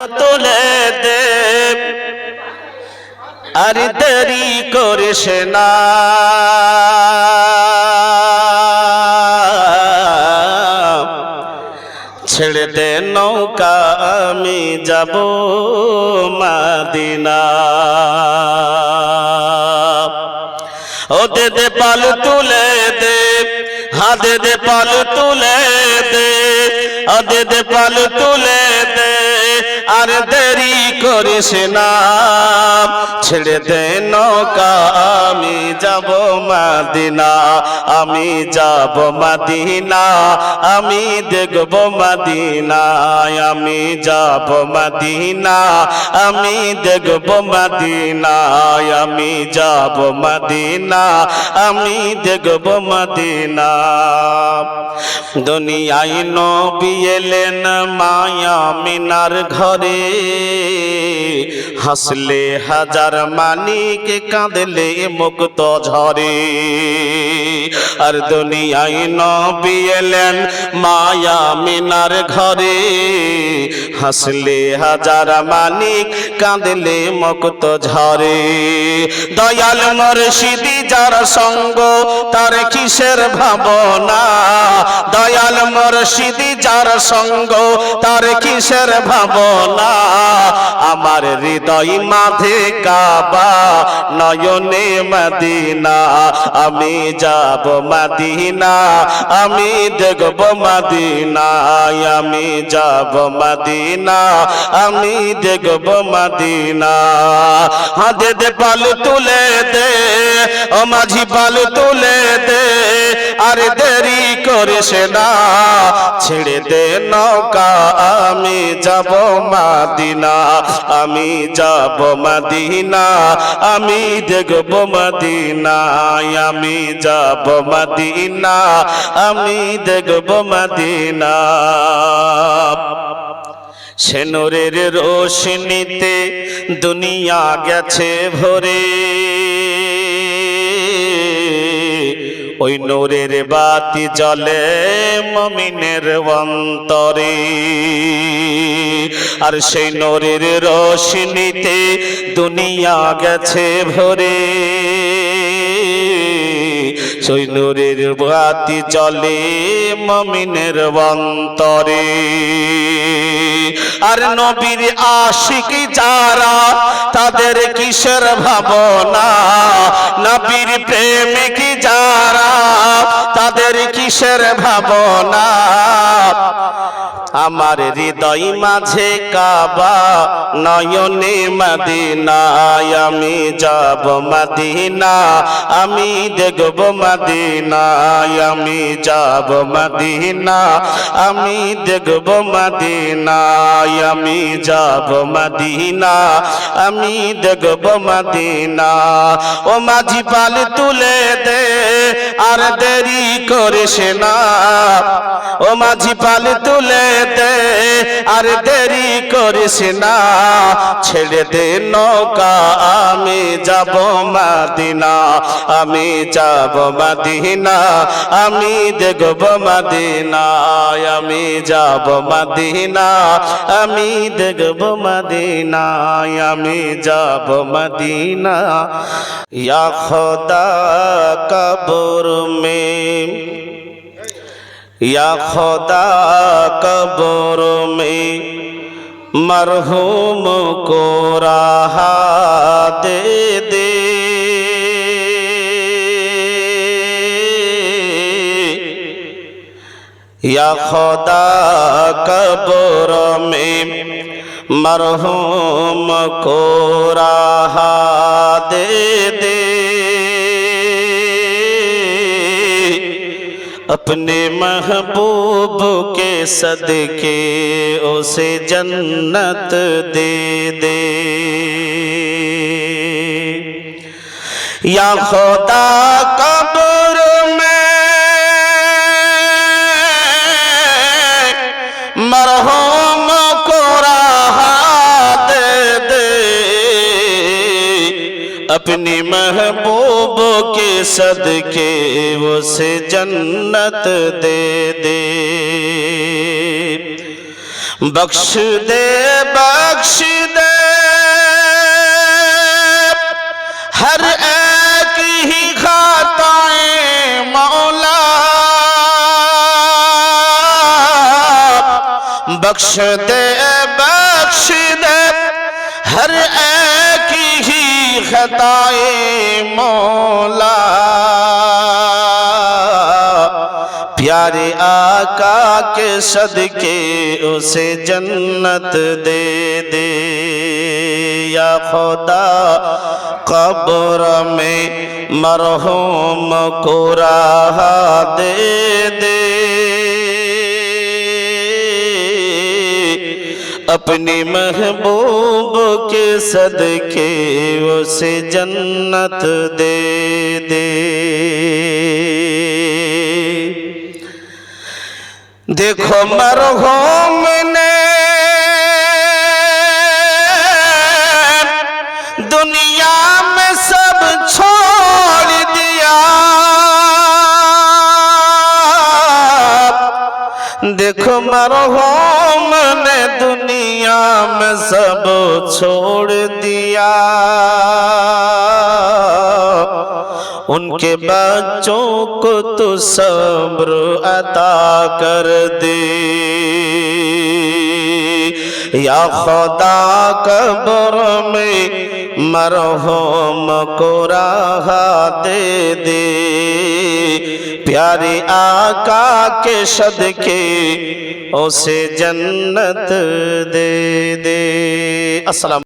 তুলে দে। আর দেরি করিস না। ছেড়ে দে নৌকা, আমি যাব মাদিনা। ও দে দে পাল তুলে দে, হা দে পাল তুলে দে দে পাল তুলে আর দেরি করিস না, ছেড়ে দে নৌকা, আমি যাব মাদিনা, আমি যাব মাদিনা, আমি দেখব মাদিনা আমি যাব মাদিনা, আমি দেখব মাদিনা আমি যাব মাদিনা, আমি দেখব মাদিনা। দুনিয়ায় নবী এলেন মায়া মিনার ঘরে। হাসলে হাজার মানিক, কাঁদলে মুক্ত ঝরে আর দুনিয়ায় নবী এলেন মায়া মিনার ঘরে। হাসলে হাজার মানিক, কাঁদলে মুক্ত ঝরে দয়াল মর্শিদি যার সঙ্গ, তার কিসের ভাবনা? দয়াল মর্শিদি যার সঙ্গ, তার কিসের ভাবনা? আমার হৃদয় মাঝে কাবা, নয়নে মদিনা। আমি যাব মদিনা, আমি দেখব মদিনা। আমি যাব মদিনা, আমি দেখব মদিনা। হাতে দে পাল তুলে দে, ও মাঝি পাল তুলে দে। আর দেরি করিস না, ছেড়ে দে নৌকা। আমি যাব মাদিনা। আমি যাব মাদিনা, আমি দেখব মাদিনা আমি যাব মাদিনা, আমি দেখব মাদিনা। সেনুরের রোশনিতে দুনিয়া গেছে ভরে। ওই নূরের বাতি জলে মমিনের অন্তরে। আর সেই নূরের রশ্মিতে দুনিয়া গেছে ভরে। সেই নূরের বাতি জলে মমিনের অন্তরে। আর নবীর আশিক যারা, তাদের কিসের ভাবনা? নবীর প্রেমিক যারা, তাদের কিসের ভাবনা? আমার হৃদয় মাঝে কাবা, নয়নে মদিনায় আমি যাব মদিনা, আমি দেখব মদিনায় আমি যাব মদিনা, আমি দেখব মদিনায় আমি যাব মদিনা, আমি দেখব মদিনা। ও মাঝি পাল তুলে দে, আর দেরি করিস না। ও মাঝি পাল তুলে দে, আর দেরি করিস না। ছেড়ে দে নৌকা, আমি যাব মাদিনা, আমি যাব মাদিনা, আমি দেখব মাদিনা, আমি যাব মাদিনা, আমি দেখব মাদিনা, আমি যাব মাদিনা। ইয়া খোদা কবর মে या खुदा कबर में मरहूम को रहा दे दे या खुदा कबर में मरहूम को रहा दे दे اپنے محبوب کے صدقے اسے جنت دے دے۔ یا خدا قبر میں مرحوم کو راحت دے۔ اپنی محبوب सदके उसे जन्नत दे दे बख्श दे बख्श दे हर एक ही खाताएं मौला बख्श दे बख्श दे हर एक ही खताए मौला پیارے آقا کے صدقے اسے جنت دے دے۔ یا خدا، قبر میں مرحوم کو راہ دے دے۔ اپنی محبوب کے صدقے اسے جنت دے دے۔ دیکھو مرحوم نے دنیا میں سب چھوڑ دیا۔ دیکھو مرہوم نے دنیا میں سب چھوڑ دیا۔ ان کے بچوں کو تو صبر عطا کر دے۔ یا خدا قبر میں مرحوم کو راہ دے دے۔ پیاری آقا کے صدقے اسے جنت دے دے۔ السلام